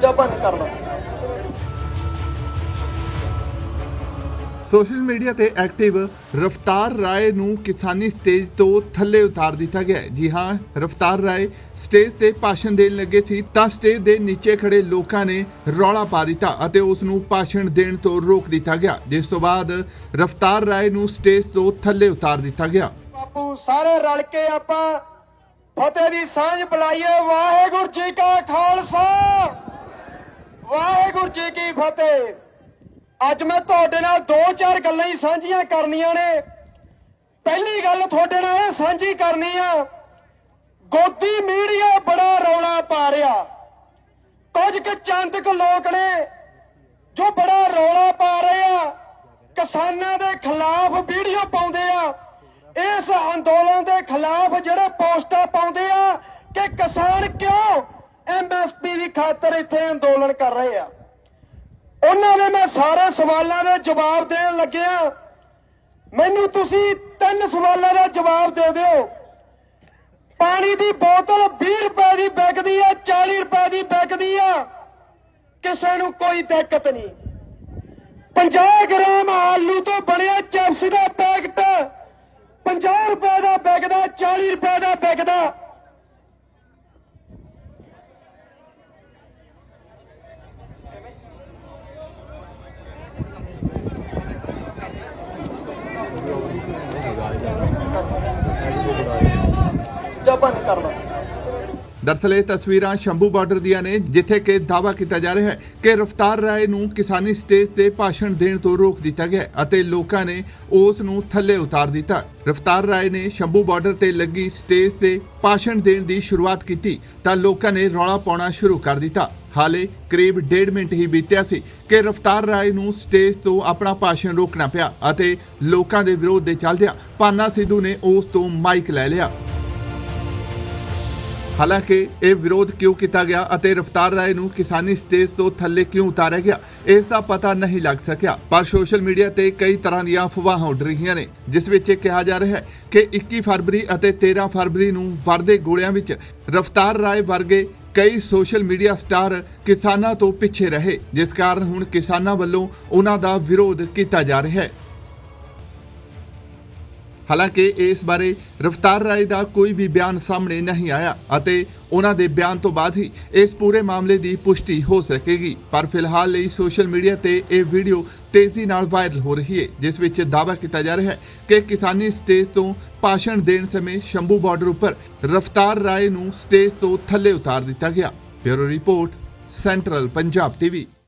Japan ਕਰਨਾ social media ਤੇ active ਰਫਤਾਰ ਰਾਏ ਨੂੰ ਕਿਸਾਨੀ ਸਟੇਜ ਤੋਂ ਥੱਲੇ ਉਤਾਰ ਦਿੱਤਾ ਗਿਆ ਹੈ। ਜੀ ਹਾਂ ਰਫਤਾਰ ਰਾਏ ਸਟੇਜ ਤੇ ਭਾਸ਼ਣ ਦੇਣ ਲੱਗੇ ਸੀ ਤਾਂ ਸਟੇਜ ਦੇ ਨੀਚੇ ਖੜੇ ਲੋਕਾਂ ਨੇ ਰੌਲਾ ਪਾ ਦਿੱਤਾ ਅਤੇ ਉਸ ਨੂੰ ਭਾਸ਼ਣ ਦੇਣ ਤੋਂ ਰੋਕ ਦਿੱਤਾ ਗਿਆ। ਜਿਸ ਤੋਂ ਬਾਅਦ ਰਫਤਾਰ ਰਾਏ ਨੂੰ ਸਟੇਜ ਤੋਂ ਥੱਲੇ ਉਤਾਰ ਦਿੱਤਾ ਗਿਆ। ਬਾਪੂ ਸਾਰੇ ਰਲ ਕੇ ਆਪਾਂ ਫਤਿਹ ਦੀ ਸਾਂਝ ਬੁਲਾਈਏ ਵਾਹਿਗੁਰੂ ਜੀ ਕਾ ਖਾਲਸਾ। ਵਾਹਿਗੁਰੂ ਜੀ ਕੀ ਫਤਿਹ। ਅੱਜ ਮੈਂ ਤੁਹਾਡੇ ਨਾਲ ਦੋ ਚਾਰ ਗੱਲਾਂ ਹੀ ਸਾਂਝੀਆਂ ਕਰਨੀਆਂ ਨੇ। ਪਹਿਲੀ ਗੱਲ ਤੁਹਾਡੇ ਨਾਲ ਇਹ ਸਾਂਝੀ ਕਰਨੀ ਆ, ਗੋਦੀ ਮੀਡੀਆ ਬੜਾ ਰੌਲਾ ਪਾ ਰਿਹਾ। ਕੁਝ ਕੁ ਚੰਦ ਕੁ ਲੋਕ ਨੇ ਜੋ ਬੜਾ ਰੌਲਾ ਪਾ ਰਹੇ ਆ, ਕਿਸਾਨਾਂ ਦੇ ਖਿਲਾਫ ਵੀਡੀਓ ਪਾਉਂਦੇ ਇਸ ਅੰਦੋਲਨ ਦੇ ਖਿਲਾਫ ਜਿਹੜੇ ਪੋਸਟਾਂ ਪਾਉਂਦੇ ਆ ਕਿ ਕਿਸਾਨ ਕਿਉਂ ਐਮਐਸਪੀ ਦੀ ਖਾਤਰ ਇੱਥੇ ਅੰਦੋਲਨ ਕਰ ਰਹੇ ਆ? ਉਹਨਾਂ ਦੇ ਮੈਂ ਸਾਰੇ ਸਵਾਲਾਂ ਦੇ ਜਵਾਬ ਦੇਣ ਲੱਗਿਆ ਮੈਨੂੰ ਤੁਸੀਂ ਤਿੰਨ ਸਵਾਲਾਂ ਦਾ ਜਵਾਬ ਦੇ ਦਿਓ। ਪਾਣੀ ਦੀ ਬੋਤਲ 20 ਰੁਪਏ ਦੀ ਵਿਕਦੀ ਆ 40 ਰੁਪਏ ਦੀ ਵਿਕਦੀ ਆ। ਕਿਸੇ ਨੂੰ ਕੋਈ ਦਿੱਕਤ ਨਹੀਂ। 50 ਗ੍ਰਾਮ ਆਲੂ ਤੋਂ ਬਣਿਆ ਚਿਪਸ ਦਾ ਪੈਕਟ ਦਾ ਵਿਕਦਾ 40 ਰੁਪਏ ਦਾ ਵਿਕਦਾ ਜਪਨ ਕਰਨਾ ਦਰਅਸਲ ਇਹ ਤਸਵੀਰਾਂ ਸ਼ੰਭੂ ਬਾਰਡਰ ਦੀਆਂ ਨੇ, ਜਿੱਥੇ ਕਿ ਦਾਅਵਾ ਕੀਤਾ ਜਾ ਰਿਹਾ ਹੈ ਕਿ ਰਫਤਾਰ ਰਾਏ ਨੂੰ ਕਿਸਾਨੀ ਸਟੇਜ ਤੇ ਭਾਸ਼ਣ ਦੇਣ ਤੋਂ ਰੋਕ ਦਿੱਤਾ ਗਿਆ ਅਤੇ ਲੋਕਾਂ ਨੇ ਉਸ ਨੂੰ ਥੱਲੇ ਉਤਾਰ ਦਿੱਤਾ। ਰਫਤਾਰ ਰਾਏ ਨੇ ਸ਼ੰਭੂ ਬਾਰਡਰ ਤੇ ਲੱਗੀ ਸਟੇਜ ਤੇ ਭਾਸ਼ਣ ਦੇਣ ਦੀ ਸ਼ੁਰੂਆਤ ਕੀਤੀ ਤਾਂ ਲੋਕਾਂ ਨੇ ਰੌਲਾ ਪਾਉਣਾ ਸ਼ੁਰੂ ਕਰ ਦਿੱਤਾ। ਹਾਲੇ ਕਰੀਬ 1.5 ਮਿੰਟ ਹੀ ਬੀਤਿਆ ਸੀ ਕਿ ਰਫਤਾਰ ਰਾਏ ਨੂੰ ਸਟੇਜ ਤੋਂ ਆਪਣਾ ਭਾਸ਼ਣ ਰੋਕਣਾ ਪਿਆ ਅਤੇ ਲੋਕਾਂ ਦੇ ਵਿਰੋਧ ਦੇ ਚੱਲਦਿਆਂ ਪਾਨਾ ਸਿੱਧੂ ਨੇ ਉਸ ਤੋਂ ਮਾਈਕ ਲੈ ਲਿਆ। ਹਾਲਾਂਕਿ ਇਹ ਵਿਰੋਧ ਕਿਉਂ ਕੀਤਾ ਗਿਆ ਅਤੇ ਰਫਤਾਰ ਰਾਏ ਨੂੰ ਕਿਸਾਨੀ ਸਟੇਜ ਤੋਂ ਥੱਲੇ ਕਿਉਂ ਉਤਾਰਿਆ ਗਿਆ, ਇਸ ਦਾ ਪਤਾ ਨਹੀਂ ਲੱਗ ਸਕਿਆ, ਪਰ ਸੋਸ਼ਲ ਮੀਡੀਆ ਤੇ ਕਈ ਤਰ੍ਹਾਂ ਦੀਆਂ ਅਫਵਾਹਾਂ ਉੱਡ ਰਹੀਆਂ ਨੇ, ਜਿਸ ਵਿੱਚ ਇਹ ਕਿਹਾ ਜਾ ਰਿਹਾ ਹੈ ਕਿ 21 ਫਰਵਰੀ ਅਤੇ 13 ਫਰਵਰੀ ਨੂੰ ਵਰਦੇ ਗੋਲਿਆਂ ਵਿੱਚ ਰਫਤਾਰ ਰਾਏ ਵਰਗੇ ਕਈ ਸੋਸ਼ਲ ਮੀਡੀਆ ਸਟਾਰ ਕਿਸਾਨਾਂ ਤੋਂ ਪਿੱਛੇ ਰਹੇ, ਜਿਸ ਕਾਰਨ ਹੁਣ ਕਿਸਾਨਾਂ ਵੱਲੋਂ ਉਹਨਾਂ ਦਾ ਵਿਰੋਧ ਕੀਤਾ ਜਾ ਰਿਹਾ ਹੈ। ਹਾਲਾਂਕਿ ਇਸ ਬਾਰੇ ਰਫਤਾਰ ਰਾਏ ਦਾ ਕੋਈ ਵੀ ਬਿਆਨ ਸਾਹਮਣੇ ਨਹੀਂ ਆਇਆ ਅਤੇ ਉਹਨਾਂ ਦੇ ਬਿਆਨ ਤੋਂ ਬਾਅਦ ਹੀ ਇਸ ਪੂਰੇ ਮਾਮਲੇ ਦੀ ਪੁਸ਼ਟੀ ਹੋ ਸਕੇਗੀ। ਪਰ ਫਿਲਹਾਲ ਲਈ ਸੋਸ਼ਲ ਮੀਡੀਆ ਤੇ ਇਹ ਵੀਡੀਓ ਤੇਜ਼ੀ ਨਾਲ ਵਾਇਰਲ ਹੋ ਰਹੀ ਹੈ, ਜਿਸ ਵਿੱਚ ਦਾਅਵਾ ਕੀਤਾ ਜਾ ਰਿਹਾ ਹੈ ਕਿ ਕਿਸਾਨੀ ਸਟੇਜ ਤੋਂ ਭਾਸ਼ਣ ਦੇਣ ਸਮੇਂ ਸ਼ੰਭੂ ਬਾਰਡਰ ਉੱਪਰ ਰਫਤਾਰ ਰਾਏ ਨੂੰ ਸਟੇਜ ਤੋਂ ਥੱਲੇ ਉਤਾਰ ਦਿੱਤਾ ਗਿਆ। Bureau report, central Punjab TV.